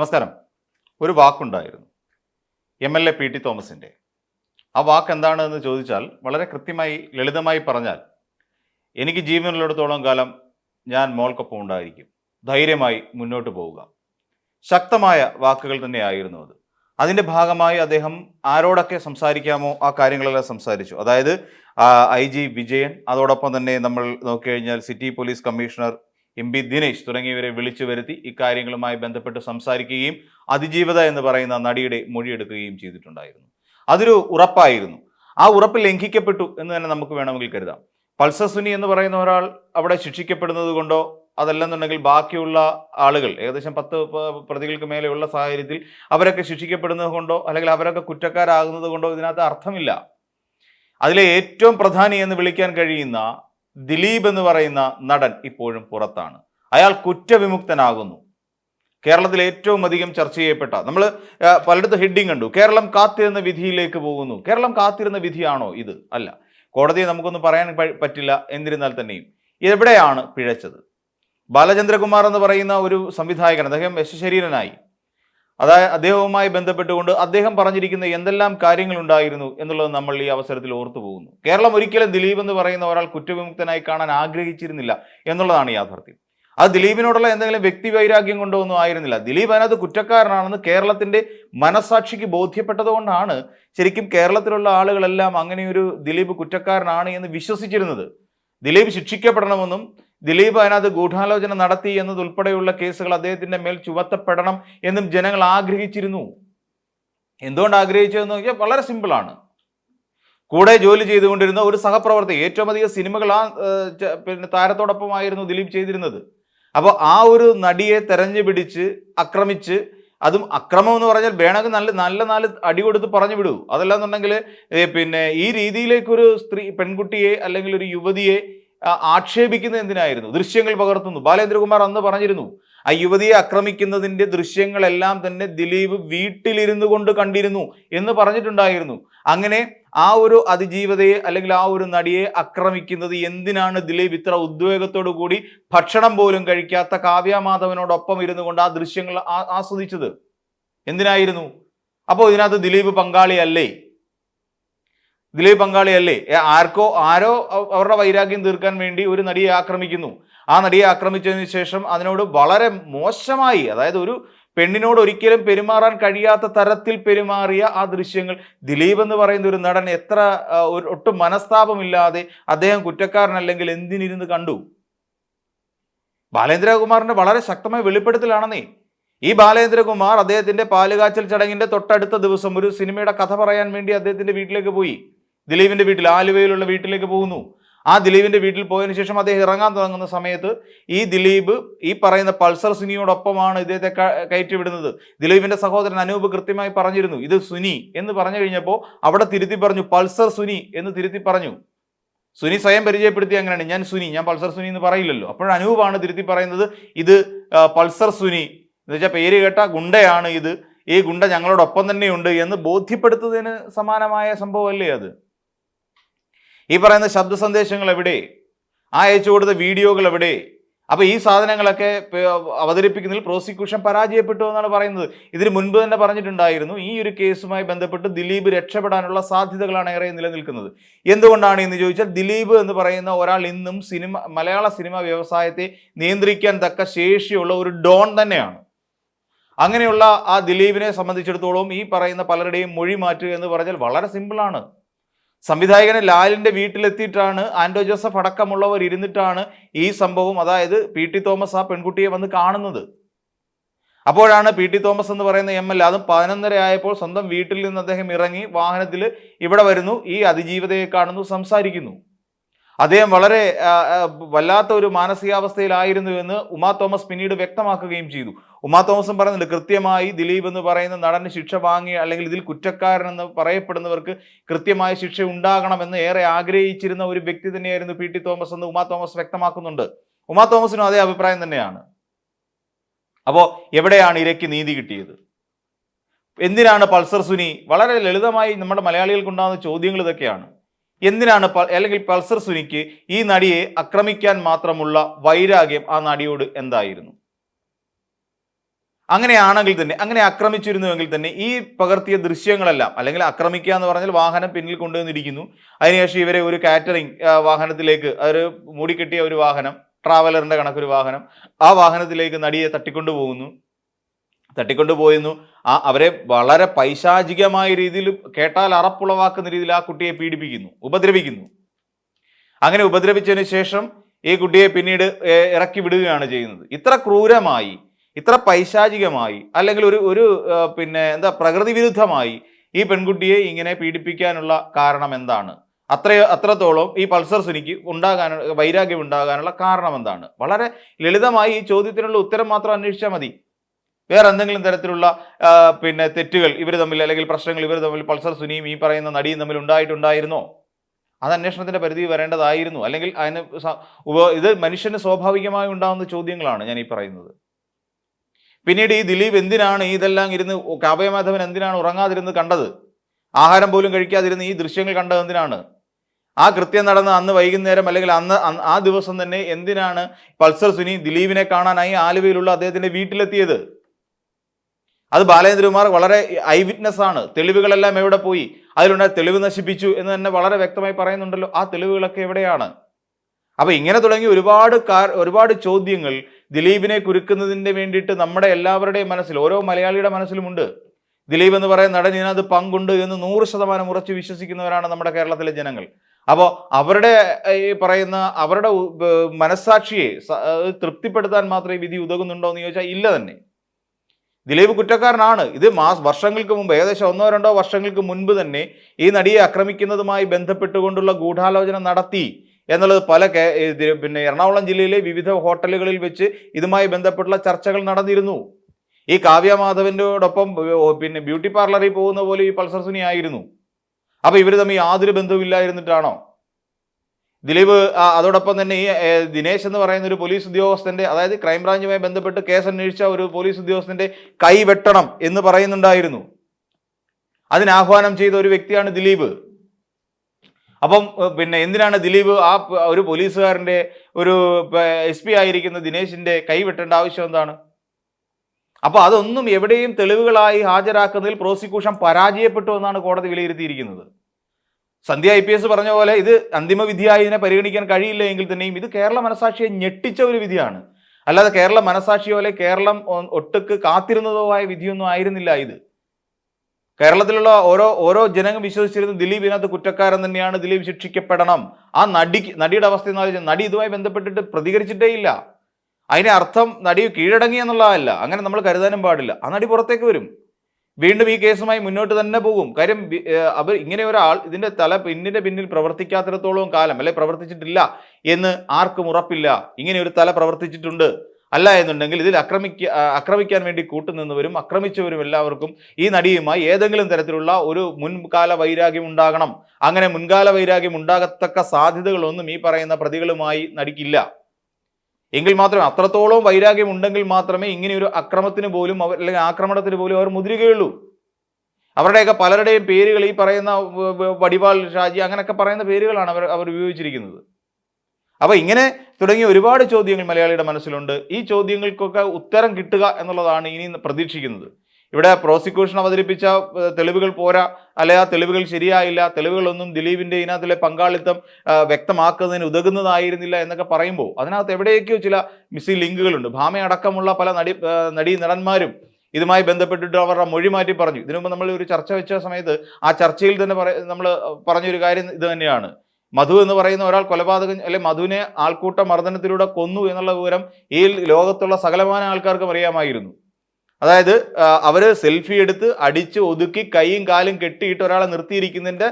നമസ്കാരം. ഒരു വാക്കുണ്ടായിരുന്നു. M L A P T തോമസിന്റെ ആ വാക്ക് എന്താണെന്ന് ചോദിച്ചാൽ വളരെ കൃത്യമായി ലളിതമായി പറഞ്ഞാൽ എനിക്ക് ജീവനുള്ളിടത്തോളം കാലം ഞാൻ മോൾക്കൊപ്പം ഉണ്ടായിരിക്കും. ധൈര്യമായി മുന്നോട്ട് പോവുക. ശക്തമായ വാക്കുകൾ തന്നെയായിരുന്നു അത്. അതിന്റെ ഭാഗമായി അദ്ദേഹം ആരോടൊക്കെ സംസാരിക്കാമോ ആ കാര്യങ്ങളെല്ലാം സംസാരിച്ചു. അതായത് ഐ ജി വിജയൻ അതോടൊപ്പം തന്നെ നമ്മൾ നോക്കിക്കഴിഞ്ഞാൽ city police commissioner M P Dinesh തുടങ്ങിയവരെ വിളിച്ചു വരുത്തി ഇക്കാര്യങ്ങളുമായി ബന്ധപ്പെട്ട് സംസാരിക്കുകയും അതിജീവത എന്ന് പറയുന്ന നടിയുടെ മൊഴിയെടുക്കുകയും ചെയ്തിട്ടുണ്ടായിരുന്നു. അതൊരു ഉറപ്പായിരുന്നു. ആ ഉറപ്പ് ലംഘിക്കപ്പെട്ടു എന്ന് തന്നെ നമുക്ക് വേണമെങ്കിൽ കരുതാം. പൾസസുനി എന്ന് പറയുന്ന ഒരാൾ അവിടെ ശിക്ഷിക്കപ്പെടുന്നത് കൊണ്ടോ അതല്ലെന്നുണ്ടെങ്കിൽ ബാക്കിയുള്ള ആളുകൾ ഏകദേശം പത്ത് പ്രതികൾക്ക് മേലെയുള്ള സാഹചര്യത്തിൽ അവരൊക്കെ ശിക്ഷിക്കപ്പെടുന്നത് കൊണ്ടോ അല്ലെങ്കിൽ അവരൊക്കെ കുറ്റക്കാരാകുന്നത് കൊണ്ടോ ഇതിനകത്ത് അർത്ഥമില്ല. അതിലെ ഏറ്റവും പ്രധാനി എന്ന് വിളിക്കാൻ കഴിയുന്ന ദിലീപ് എന്ന് പറയുന്ന നടൻ ഇപ്പോഴും പുറത്താണ്. അയാൾ കുറ്റവിമുക്തനാകുന്നു. കേരളത്തിൽ ഏറ്റവും അധികം ചർച്ച ചെയ്യപ്പെട്ട നമ്മൾ പലയിടത്തും ഹെഡിങ് കണ്ടു. കേരളം കാത്തിരുന്ന വിധിയിലേക്ക് പോകുന്നു. കേരളം കാത്തിരുന്ന വിധിയാണോ ഇത്? അല്ല. കോടതിയെ നമുക്കൊന്നും പറയാൻ പറ്റില്ല. എന്നിരുന്നാൽ തന്നെയും. എവിടെയാണ് പിഴച്ചത്? ബാലചന്ദ്രകുമാർ എന്ന് പറയുന്ന ഒരു സംവിധായകൻ അദ്ദേഹം യശശരീരനായി. അതായത് അദ്ദേഹവുമായി ബന്ധപ്പെട്ടുകൊണ്ട് അദ്ദേഹം പറഞ്ഞിരിക്കുന്ന എന്തെല്ലാം കാര്യങ്ങൾ ഉണ്ടായിരുന്നു എന്നുള്ളത് നമ്മൾ ഈ അവസരത്തിൽ ഓർത്തു പോകുന്നു. കേരളം ഒരിക്കലും ദിലീപ് എന്ന് പറയുന്ന ഒരാൾ കുറ്റവിമുക്തനായി കാണാൻ ആഗ്രഹിച്ചിരുന്നില്ല എന്നുള്ളതാണ് യാഥാർത്ഥ്യം. അത് ദിലീപിനോടുള്ള എന്തെങ്കിലും വ്യക്തി വൈരാഗ്യം കൊണ്ടോ ഒന്നും ആയിരുന്നില്ല. ദിലീപ് അതിനകത്ത് കുറ്റക്കാരനാണെന്ന് കേരളത്തിന്റെ മനസാക്ഷിക്ക് ബോധ്യപ്പെട്ടതുകൊണ്ടാണ് ശരിക്കും കേരളത്തിലുള്ള ആളുകളെല്ലാം അങ്ങനെയൊരു ദിലീപ് കുറ്റക്കാരനാണ് എന്ന് വിശ്വസിച്ചിരുന്നത്. ദിലീപ് ശിക്ഷിക്കപ്പെടണമെന്നും ദിലീപ് അതിനകത്ത് ഗൂഢാലോചന നടത്തി എന്നതുൾപ്പെടെയുള്ള കേസുകൾ അദ്ദേഹത്തിന്റെ മേൽ ചുമത്തപ്പെടണം എന്നും ജനങ്ങൾ ആഗ്രഹിച്ചിരുന്നു. എന്തുകൊണ്ട് ആഗ്രഹിച്ചതെന്ന് നോക്കിയാൽ വളരെ സിമ്പിളാണ്. കൂടെ ജോലി ചെയ്തുകൊണ്ടിരുന്ന ഒരു സഹപ്രവർത്തക ഏറ്റവും അധികം സിനിമകൾ ആ പിന്നെ താരത്തോടൊപ്പമായിരുന്നു ദിലീപ് ചെയ്തിരുന്നത്. അപ്പോൾ ആ ഒരു നടിയെ തെരഞ്ഞു പിടിച്ച് ആക്രമിച്ച് അതും അക്രമം എന്ന് പറഞ്ഞാൽ വേണമെങ്കിൽ നല്ല നല്ല നാല് അടി കൊടുത്ത് പറഞ്ഞു വിടൂ. അതല്ലാന്നുണ്ടെങ്കിൽ പിന്നെ ഈ രീതിയിലേക്കൊരു സ്ത്രീ പെൺകുട്ടിയെ അല്ലെങ്കിൽ ഒരു യുവതിയെ ആക്ഷേപിക്കുന്നത് എന്തിനായിരുന്നു? ദൃശ്യങ്ങൾ പകർത്തുന്നു. ബാലേന്ദ്രകുമാർ അന്ന് പറഞ്ഞിരുന്നു ആ യുവതിയെ ആക്രമിക്കുന്നതിന്റെ ദൃശ്യങ്ങളെല്ലാം തന്നെ ദിലീപ് വീട്ടിലിരുന്നു കൊണ്ട് കണ്ടിരുന്നു എന്ന് പറഞ്ഞിട്ടുണ്ടായിരുന്നു. അങ്ങനെ ആ ഒരു അതിജീവതയെ അല്ലെങ്കിൽ ആ ഒരു നടിയെ ആക്രമിക്കുന്നത് എന്തിനാണ് ദിലീപ് ഇത്ര ഉദ്വേഗത്തോടു കൂടി ഭക്ഷണം പോലും കഴിക്കാത്ത കാവ്യമാധവനോടൊപ്പം ഇരുന്നു കൊണ്ട് ആ ദൃശ്യങ്ങൾ ആസ്വദിച്ചത്? എന്തിനായിരുന്നു? അപ്പോൾ ഇതിനകത്ത് ദിലീപ് പങ്കാളിയല്ലേ? ദിലീപ് പങ്കാളിയല്ലേ? ആർക്കോ ആരോ അവരുടെ വൈരാഗ്യം തീർക്കാൻ വേണ്ടി ഒരു നടിയെ ആക്രമിക്കുന്നു. ആ നടിയെ ആക്രമിച്ചതിന് ശേഷം അതിനോട് വളരെ മോശമായി അതായത് ഒരു പെണ്ണിനോട് ഒരിക്കലും പെരുമാറാൻ കഴിയാത്ത തരത്തിൽ പെരുമാറിയ ആ ദൃശ്യങ്ങൾ. ദിലീപ് എന്ന് പറയുന്ന ഒരു നടൻ എത്ര ഒട്ടും മനസ്താപമില്ലാതെ അദ്ദേഹം കുറ്റക്കാരനല്ലെങ്കിൽ എന്തിനിരുന്ന് കണ്ടു? ബാലേന്ദ്രകുമാറിന്റെ വളരെ ശക്തമായ വെളിപ്പെടുത്തലാണെന്നേ. ഈ ബാലേന്ദ്രകുമാർ അദ്ദേഹത്തിന്റെ പാലുകാച്ചൽ ചടങ്ങിന്റെ തൊട്ടടുത്ത ദിവസം ഒരു സിനിമയുടെ കഥ പറയാൻ വേണ്ടി അദ്ദേഹത്തിന്റെ വീട്ടിലേക്ക് പോയി. ദിലീപിന്റെ വീട്ടിൽ ആലുവയിലുള്ള വീട്ടിലേക്ക് പോകുന്നു. ആ ദിലീപിന്റെ വീട്ടിൽ പോയതിനു ശേഷം അദ്ദേഹം ഇറങ്ങാൻ തുടങ്ങുന്ന സമയത്ത് ഈ ദിലീപ് ഈ പറയുന്ന പൾസർ സുനിയോടൊപ്പമാണ് ഇദ്ദേഹത്തെ കയറ്റിവിടുന്നത്. ദിലീപിന്റെ സഹോദരൻ അനൂപ് കൃത്യമായി പറഞ്ഞിരുന്നു ഇത് സുനി എന്ന് പറഞ്ഞു കഴിഞ്ഞപ്പോൾ അവിടെ തിരുത്തി പറഞ്ഞു പൾസർ സുനി എന്ന് തിരുത്തി പറഞ്ഞു. സുനി സ്വയം പരിചയപ്പെടുത്തി അങ്ങനെയാണ് ഞാൻ സുനി ഞാൻ പൾസർ സുനി എന്ന് പറയില്ലല്ലോ. അപ്പോൾ അനൂപാണ് തിരുത്തി പറയുന്നത് ഇത് പൾസർ സുനി എന്ന് വെച്ചാൽ പേര് കേട്ട ഗുണ്ടയാണ് ഇത്. ഈ ഗുണ്ട ഞങ്ങളോടൊപ്പം തന്നെയുണ്ട് എന്ന് ബോധ്യപ്പെടുത്തുന്നതിന് സമാനമായ സംഭവമല്ലേ അത്? ഈ പറയുന്ന ശബ്ദ സന്ദേശങ്ങൾ എവിടെ ആ അയച്ചു കൊടുത്ത വീഡിയോകൾ എവിടെ അപ്പോൾ ഈ സാധനങ്ങളൊക്കെ അവതരിപ്പിക്കുന്നതിൽ പ്രോസിക്യൂഷൻ പരാജയപ്പെട്ടു എന്നാണ് പറയുന്നത്. ഇതിന് മുൻപ് തന്നെ പറഞ്ഞിട്ടുണ്ടായിരുന്നു ഈ ഒരു കേസുമായി ബന്ധപ്പെട്ട് ദിലീപ് രക്ഷപ്പെടാനുള്ള സാധ്യതകളാണ് ഏറെ നിലനിൽക്കുന്നത്. എന്തുകൊണ്ടാണ് എന്ന് ചോദിച്ചാൽ ദിലീപ് എന്ന് പറയുന്ന ഒരാൾ ഇന്നും സിനിമ മലയാള സിനിമ വ്യവസായത്തെ നിയന്ത്രിക്കാൻ തക്ക ശേഷിയുള്ള ഒരു ഡോൺ തന്നെയാണ്. അങ്ങനെയുള്ള ആ ദിലീപിനെ സംബന്ധിച്ചിടത്തോളം ഈ പറയുന്ന പലരുടെയും മൊഴി മാറ്റുക എന്ന് പറഞ്ഞാൽ വളരെ സിമ്പിളാണ് സംവിധായകന് ലാലിന്റെ വീട്ടിലെത്തിയിട്ടാണ് ആൻഡോ ജോസഫ് അടക്കമുള്ളവർ ഇരുന്നിട്ടാണ് ഈ സംഭവം അതായത് പി ടി തോമസ് ആ പെൺകുട്ടിയെ വന്ന് കാണുന്നത്. അപ്പോഴാണ് പി ടി തോമസ് എന്ന് പറയുന്ന എം എൽ അതും പതിനൊന്നര ആയപ്പോൾ സ്വന്തം വീട്ടിൽ നിന്ന് അദ്ദേഹം ഇറങ്ങി വാഹനത്തിൽ ഇവിടെ വരുന്നു ഈ അതിജീവിതയെ കാണുന്നു സംസാരിക്കുന്നു. അദ്ദേഹം വളരെ വല്ലാത്ത ഒരു മാനസികാവസ്ഥയിലായിരുന്നു എന്ന് ഉമാ തോമസ് പിന്നീട് വ്യക്തമാക്കുകയും ചെയ്തു. ഉമാ തോമസും പറയുന്നുണ്ട് കൃത്യമായി ദിലീപ് എന്ന് പറയുന്ന നടന് ശിക്ഷ വാങ്ങി അല്ലെങ്കിൽ ഇതിൽ കുറ്റക്കാരനെന്ന് പറയപ്പെടുന്നവർക്ക് കൃത്യമായ ശിക്ഷ ഉണ്ടാകണമെന്ന് ഏറെ ആഗ്രഹിച്ചിരുന്ന ഒരു വ്യക്തി തന്നെയായിരുന്നു പി ടി തോമസ് എന്ന് ഉമാ തോമസ് വ്യക്തമാക്കുന്നുണ്ട്. ഉമാ തോമസിനും അതേ അഭിപ്രായം തന്നെയാണ്. അപ്പോൾ എവിടെയാണ് ഇരയ്ക്ക് നീതി കിട്ടിയത്? എന്തിനാണ് പൾസർ സുനി വളരെ ലളിതമായി നമ്മുടെ മലയാളികൾക്ക് ഉണ്ടാകുന്ന ചോദ്യങ്ങൾ ഇതൊക്കെയാണ്. എന്തിനാണ് അല്ലെങ്കിൽ പൾസർ സുനിക്ക് ഈ നടിയെ ആക്രമിക്കാൻ മാത്രമുള്ള വൈരാഗ്യം ആ നടിയോട് എന്തായിരുന്നു? അങ്ങനെയാണെങ്കിൽ തന്നെ അങ്ങനെ ആക്രമിച്ചിരുന്നുവെങ്കിൽ തന്നെ ഈ പകർത്തിയ ദൃശ്യങ്ങളെല്ലാം അല്ലെങ്കിൽ ആക്രമിക്കുക എന്ന് പറഞ്ഞാൽ വാഹനം പിന്നിൽ കൊണ്ടുവന്നിരിക്കുന്നു. അതിനുശേഷം ഇവരെ ഒരു കാറ്ററിംഗ് വാഹനത്തിലേക്ക് ഒരു മൂടിക്കെട്ടിയ ഒരു വാഹനം ട്രാവലറിന്റെ കണക്കൊരു വാഹനം ആ വാഹനത്തിലേക്ക് നടിയെ തട്ടിക്കൊണ്ടു പോകുന്നു തട്ടിക്കൊണ്ടു പോയിരുന്നു ആ അവരെ വളരെ പൈശാചികമായ രീതിയിൽ കേട്ടാൽ അറപ്പുളവാക്കുന്ന രീതിയിൽ ആ കുട്ടിയെ പീഡിപ്പിക്കുന്നു ഉപദ്രവിക്കുന്നു. അങ്ങനെ ഉപദ്രവിച്ചതിന് ശേഷം ഈ കുട്ടിയെ പിന്നീട് ഇറക്കി വിടുകയാണ് ചെയ്യുന്നത്. ഇത്ര ക്രൂരമായി ഇത്ര പൈശാചികമായി അല്ലെങ്കിൽ ഒരു ഒരു പിന്നെ എന്താ പ്രകൃതി വിരുദ്ധമായി ഈ പെൺകുട്ടിയെ ഇങ്ങനെ പീഡിപ്പിക്കാനുള്ള കാരണം എന്താണ്? അത്ര അത്രത്തോളം ഈ പൾസർ സുനിക്ക് ഉണ്ടാകാൻ വൈരാഗ്യം ഉണ്ടാകാനുള്ള കാരണം എന്താണ്? വളരെ ലളിതമായി ഈ ചോദ്യത്തിനുള്ള ഉത്തരം മാത്രം അന്വേഷിച്ചാൽ മതി. വേറെ എന്തെങ്കിലും തരത്തിലുള്ള പിന്നെ തെറ്റുകൾ ഇവർ തമ്മിൽ അല്ലെങ്കിൽ പ്രശ്നങ്ങൾ ഇവർ തമ്മിൽ പൾസർ സുനിയും ഈ പറയുന്ന നടിയും തമ്മിൽ ഉണ്ടായിട്ടുണ്ടായിരുന്നോ? അത് അന്വേഷണത്തിന്റെ പരിധി വരേണ്ടതായിരുന്നു. അല്ലെങ്കിൽ അതിന് ഇത് മനുഷ്യന് സ്വാഭാവികമായി ഉണ്ടാകുന്ന ചോദ്യങ്ങളാണ് ഞാൻ ഈ പറയുന്നത്. പിന്നീട് ഈ ദിലീപ് എന്തിനാണ് ഇതെല്ലാം ഇരുന്ന് കാവ്യമാധവൻ എന്തിനാണ് ഉറങ്ങാതിരുന്ന് കണ്ടത്? ആഹാരം പോലും കഴിക്കാതിരുന്ന് ഈ ദൃശ്യങ്ങൾ കണ്ടത് എന്തിനാണ്? ആ കൃത്യം നടന്ന അന്ന് വൈകുന്നേരം അല്ലെങ്കിൽ അന്ന് ആ ദിവസം തന്നെ എന്തിനാണ് പൾസർ സുനി ദിലീപിനെ കാണാനായി ആലുവയിലുള്ള അദ്ദേഹത്തിന്റെ വീട്ടിലെത്തിയത്? അത് ബാലേന്ദ്രകുമാർ വളരെ ഐ വിറ്റ്നസ് ആണ് തെളിവുകളെല്ലാം എവിടെ പോയി? അതിലുണ്ടായ തെളിവ് നശിപ്പിച്ചു എന്ന് തന്നെ വളരെ വ്യക്തമായി പറയുന്നുണ്ടല്ലോ. ആ തെളിവുകളൊക്കെ എവിടെയാണ്? അപ്പൊ ഇങ്ങനെ തുടങ്ങി ഒരുപാട് ഒരുപാട് ചോദ്യങ്ങൾ ദിലീപിനെ കുരുക്കുന്നതിന് വേണ്ടിയിട്ട് നമ്മുടെ എല്ലാവരുടെയും മനസ്സിൽ ഓരോ മലയാളിയുടെ മനസ്സിലുമുണ്ട്. ദിലീപ് എന്ന് പറയുന്ന നടൻ ഇതിനകത്ത് പങ്കുണ്ട് എന്ന് നൂറ് ശതമാനം ഉറച്ചു വിശ്വസിക്കുന്നവരാണ് നമ്മുടെ കേരളത്തിലെ ജനങ്ങൾ. അപ്പോൾ അവരുടെ ഈ പറയുന്ന അവരുടെ മനസ്സാക്ഷിയെ തൃപ്തിപ്പെടുത്താൻ മാത്രമേ വിധി ഉതകുന്നുണ്ടോ എന്ന് ചോദിച്ചാൽ ഇല്ല തന്നെ. ദിലീപ് കുറ്റക്കാരനാണ്. ഇത് മാസ് വർഷങ്ങൾക്ക് മുമ്പ് ഏകദേശം ഒന്നോ രണ്ടോ വർഷങ്ങൾക്ക് മുൻപ് തന്നെ ഈ നടിയെ ആക്രമിക്കുന്നതുമായി ബന്ധപ്പെട്ടുകൊണ്ടുള്ള ഗൂഢാലോചന നടത്തി എന്നുള്ളത് പല പിന്നെ എറണാകുളം ജില്ലയിലെ വിവിധ ഹോട്ടലുകളിൽ വെച്ച് ഇതുമായി ബന്ധപ്പെട്ടുള്ള ചർച്ചകൾ നടന്നിരുന്നു. ഈ കാവ്യ മാധവന്റെയോടൊപ്പം പിന്നെ ബ്യൂട്ടി പാർലറിൽ പോകുന്ന പോലെ ഈ പൾസർ സുനി ആയിരുന്നു. അപ്പൊ ഇവർ തമ്മിൽ യാതൊരു ബന്ധവുമില്ലായിരുന്നിട്ടാണോ? ദിലീപ് അതോടൊപ്പം തന്നെ ഈ ദിനേശ് എന്ന് പറയുന്ന ഒരു പോലീസ് ഉദ്യോഗസ്ഥന്റെ അതായത് ക്രൈംബ്രാഞ്ചുമായി ബന്ധപ്പെട്ട് കേസ് അന്വേഷിച്ച ഒരു പോലീസ് ഉദ്യോഗസ്ഥന്റെ കൈ വെട്ടണം എന്ന് പറയുന്നുണ്ടായിരുന്നു. അതിന് ആഹ്വാനം ചെയ്ത ഒരു വ്യക്തിയാണ് ദിലീപ്. അപ്പം പിന്നെ എന്തിനാണ് ദിലീപ് ആ ഒരു പോലീസുകാരന്റെ ഒരു എസ് പി ആയിരിക്കുന്ന ദിനേശിന്റെ കൈ വെട്ടേണ്ട ആവശ്യം എന്താണ്? അപ്പോൾ അതൊന്നും എവിടെയും തെളിവുകളായി ഹാജരാക്കുന്നതിൽ പ്രോസിക്യൂഷൻ പരാജയപ്പെട്ടു എന്നാണ് കോടതി വിലയിരുത്തിയിരിക്കുന്നത്. സന്ധ്യ ഐ പി എസ് പറഞ്ഞ പോലെ ഇത് അന്തിമ വിധിയായി ഇതിനെ പരിഗണിക്കാൻ കഴിയില്ല എങ്കിൽ തന്നെയും ഇത് കേരള മനസാക്ഷിയെ ഞെട്ടിച്ച ഒരു വിധിയാണ്. അല്ലാതെ കേരള മനസാക്ഷി പോലെ കേരളം ഒട്ടുക്ക് കാത്തിരുന്നതോ ആയ വിധിയൊന്നും ആയിരുന്നില്ല ഇത്. കേരളത്തിലുള്ള ഓരോ ഓരോ ജനങ്ങൾ വിശ്വസിച്ചിരുന്ന ദിലീപ് ഇതിനകത്ത് കുറ്റക്കാരൻ തന്നെയാണ് ദിലീപ് ശിക്ഷിക്കപ്പെടണം. ആ നടി നടിയുടെ അവസ്ഥ എന്ന് പറഞ്ഞാൽ നടി ഇതുമായി ബന്ധപ്പെട്ടിട്ട് പ്രതികരിച്ചിട്ടേ ഇല്ല. അതിനർത്ഥം നടി കീഴടങ്ങി എന്നുള്ളതല്ല. അങ്ങനെ നമ്മൾ കരുതാനും പാടില്ല. ആ നടി പുറത്തേക്ക് വരും. വീണ്ടും ഈ കേസുമായി മുന്നോട്ട് തന്നെ പോകും. കാര്യം അവർ ഇങ്ങനെ ഒരാൾ ഇതിന്റെ തല പിന്നിന്റെ പിന്നിൽ പ്രവർത്തിക്കാത്തിടത്തോളം കാലം അല്ലെ പ്രവർത്തിച്ചിട്ടില്ല എന്ന് ആർക്കും ഉറപ്പില്ല. ഇങ്ങനെ ഒരു തല പ്രവർത്തിച്ചിട്ടുണ്ട്. അല്ല എന്നുണ്ടെങ്കിൽ ഇതിൽ ആക്രമിക്ക ആ, ആക്രമിക്കാൻ വേണ്ടി കൂട്ടുനിന്നവരും അക്രമിച്ചവരും എല്ലാവർക്കും ഈ നടിയുമായി ഏതെങ്കിലും തരത്തിലുള്ള ഒരു മുൻകാല വൈരാഗ്യം ഉണ്ടാകണം. അങ്ങനെ മുൻകാല വൈരാഗ്യം ഉണ്ടാകത്തക്ക സാധ്യതകളൊന്നും ഈ പറയുന്ന പ്രതികളുമായി നടിക്കില്ല. എങ്കിൽ മാത്രമേ അത്രത്തോളം വൈരാഗ്യം ഉണ്ടെങ്കിൽ മാത്രമേ ഇങ്ങനെ ഒരു അക്രമത്തിന് പോലും അവർ അല്ലെങ്കിൽ ആക്രമണത്തിന് പോലും അവർ മുതിരുകയുള്ളൂ. അവരുടെയൊക്കെ പലരുടെയും പേരുകൾ ഈ പറയുന്ന വടിവാൾ ഷാജി അങ്ങനെയൊക്കെ പറയുന്ന പേരുകളാണ് അവർ അവർ ഉപയോഗിച്ചിരിക്കുന്നത്. അപ്പോൾ ഇങ്ങനെ തുടങ്ങിയ ഒരുപാട് ചോദ്യങ്ങൾ മലയാളിയുടെ മനസ്സിലുണ്ട്. ഈ ചോദ്യങ്ങൾക്കൊക്കെ ഉത്തരം കിട്ടുക എന്നുള്ളതാണ് ഇനി പ്രതീക്ഷിക്കുന്നത്. ഇവിടെ പ്രോസിക്യൂഷൻ അവതരിപ്പിച്ച തെളിവുകൾ പോരാ അല്ലെ ആ തെളിവുകൾ ശരിയായില്ല തെളിവുകളൊന്നും ദിലീപിന്റെ ഇതിനകത്തിലെ പങ്കാളിത്തം വ്യക്തമാക്കുന്നതിന് ഉതകുന്നതായിരുന്നില്ല എന്നൊക്കെ പറയുമ്പോൾ അതിനകത്ത് എവിടെയൊക്കെയോ ചില മിസ്സി ലിങ്കുകളുണ്ട്. ഭാമ അടക്കമുള്ള പല നടി നടീ നടന്മാരും ഇതുമായി ബന്ധപ്പെട്ടിട്ട് അവരുടെ മൊഴി മാറ്റി പറഞ്ഞു. ഇതിനു മുമ്പ് നമ്മൾ ഒരു ചർച്ച വെച്ച സമയത്ത് ആ ചർച്ചയിൽ തന്നെ പറ നമ്മൾ പറഞ്ഞൊരു കാര്യം ഇത് തന്നെയാണ്. മധു എന്ന് പറയുന്ന ഒരാൾ കൊലപാതകം അല്ലെ മധുവിനെ ആൾക്കൂട്ട മർദ്ദനത്തിലൂടെ കൊന്നു എന്നുള്ള വിവരം ഈ ലോകത്തുള്ള സകലമാന ആൾക്കാർക്കും അറിയാമായിരുന്നു. അതായത് അവർ സെൽഫി എടുത്ത് അടിച്ച് ഒതുക്കി കൈയും കാലും കെട്ടിയിട്ട് ഒരാളെ നിർത്തിയിരിക്കുന്നതിന്റെ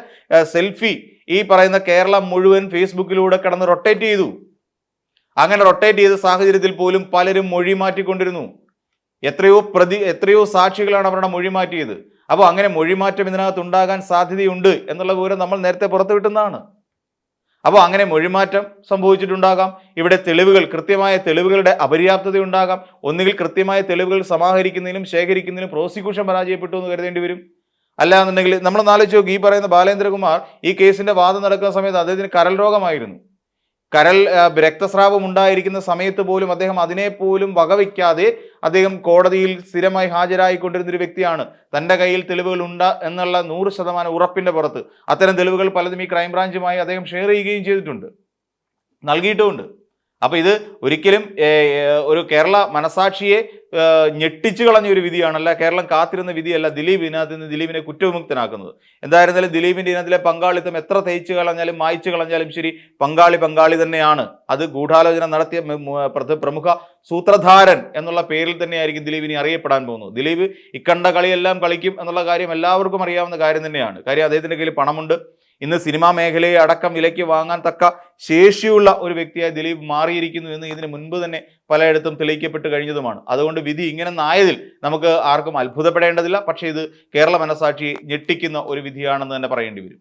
സെൽഫി ഈ പറയുന്ന കേരളം മുഴുവൻ ഫേസ്ബുക്കിലൂടെ കിടന്ന് റൊട്ടേറ്റ് ചെയ്തു. അങ്ങനെ റൊട്ടേറ്റ് ചെയ്ത സാഹചര്യത്തിൽ പോലും പലരും മൊഴി മാറ്റിക്കൊണ്ടിരുന്നു. എത്രയോ പ്രതി എത്രയോ സാക്ഷികളാണ് അവരുടെ മൊഴി മാറ്റിയത്. അപ്പോൾ അങ്ങനെ മൊഴിമാറ്റം ഇതിനകത്ത് ഉണ്ടാകാൻ സാധ്യതയുണ്ട് എന്നുള്ള വിവരം നമ്മൾ നേരത്തെ പുറത്തുവിട്ടുന്നതാണ് അപ്പോൾ അങ്ങനെ മൊഴിമാറ്റം സംഭവിച്ചിട്ടുണ്ടാകാം. ഇവിടെ തെളിവുകൾ കൃത്യമായ തെളിവുകളുടെ അപര്യാപ്തത ഉണ്ടാകാം ഒന്നുകിൽ കൃത്യമായ തെളിവുകൾ സമാഹരിക്കുന്നതിനും ശേഖരിക്കുന്നതിനും പ്രോസിക്യൂഷൻ പരാജയപ്പെട്ടു എന്ന് കരുതേണ്ടി വരും. അല്ലാന്നുണ്ടെങ്കിൽ നമ്മൾ ആലോചിച്ച് നോക്കി ഈ പറയുന്ന ബാലേന്ദ്രകുമാർ ഈ കേസിന്റെ വാദം നടക്കുന്ന സമയത്ത് അദ്ദേഹത്തിന് കരൽ രോഗമായിരുന്നു. കരൾ ആ, രക്തസ്രാവം ഉണ്ടായിരിക്കുന്ന സമയത്ത് പോലും അദ്ദേഹം അതിനെപ്പോലും വകവയ്ക്കാതെ അദ്ദേഹം കോടതിയിൽ സ്ഥിരമായി ഹാജരായിക്കൊണ്ടിരുന്ന ഒരു വ്യക്തിയാണ്. തന്റെ കയ്യിൽ തെളിവുകൾ ഉണ്ട് എന്നുള്ള നൂറ് ശതമാനം ഉറപ്പിന്റെ പുറത്ത്. അത്തരം തെളിവുകൾ പലതും ഈ ക്രൈംബ്രാഞ്ചുമായി അദ്ദേഹം ഷെയർ ചെയ്യുകയും ചെയ്തിട്ടുണ്ട്. നൽകിയിട്ടുമുണ്ട്. അപ്പൊ ഇത് ഒരിക്കലും ഒരു കേരള മനസാക്ഷിയെ ഞെട്ടിച്ചു കളഞ്ഞ ഒരു വിധിയാണല്ല കേരളം കാത്തിരുന്ന വിധിയല്ല ദിലീപ് ഇതിനകത്ത് നിന്ന് ദിലീപിനെ കുറ്റവിമുക്തനാക്കുന്നത്. എന്തായിരുന്നാലും ദിലീപിന്റെ ഇതിനകത്തിലെ പങ്കാളിത്തം എത്ര തേച്ച് കളഞ്ഞാലും മായ്ച്ചു കളഞ്ഞാലും ശരി പങ്കാളി പങ്കാളി തന്നെയാണ്. അത് ഗൂഢാലോചന നടത്തിയ പ്രമുഖ സൂത്രധാരൻ എന്നുള്ള പേരിൽ തന്നെയായിരിക്കും ദിലീപിനെ അറിയപ്പെടാൻ പോകുന്നത്. ദിലീപ് ഇക്കണ്ട കളിയെല്ലാം കളിക്കും എന്നുള്ള കാര്യം എല്ലാവർക്കും അറിയാവുന്ന കാര്യം തന്നെയാണ്. കാര്യം അദ്ദേഹത്തിന്റെ കയ്യിൽ പണമുണ്ട്. ഇന്ന് സിനിമാ മേഖലയെ അടക്കം വിലയ്ക്ക് വാങ്ങാൻ തക്ക ശേഷിയുള്ള ഒരു വ്യക്തിയായി ദിലീപ് മാറിയിരിക്കുന്നു എന്ന് ഇതിന് മുൻപ് തന്നെ പലയിടത്തും തെളിയിക്കപ്പെട്ട് കഴിഞ്ഞതുമാണ്. അതുകൊണ്ട് വിധി ഇങ്ങനെ നായതിൽ നമുക്ക് ആർക്കും അത്ഭുതപ്പെടേണ്ടതില്ല. പക്ഷേ ഇത് കേരള മനസാക്ഷിയെ ഞെട്ടിക്കുന്ന ഒരു വിധിയാണെന്ന് തന്നെ പറയേണ്ടി വരും.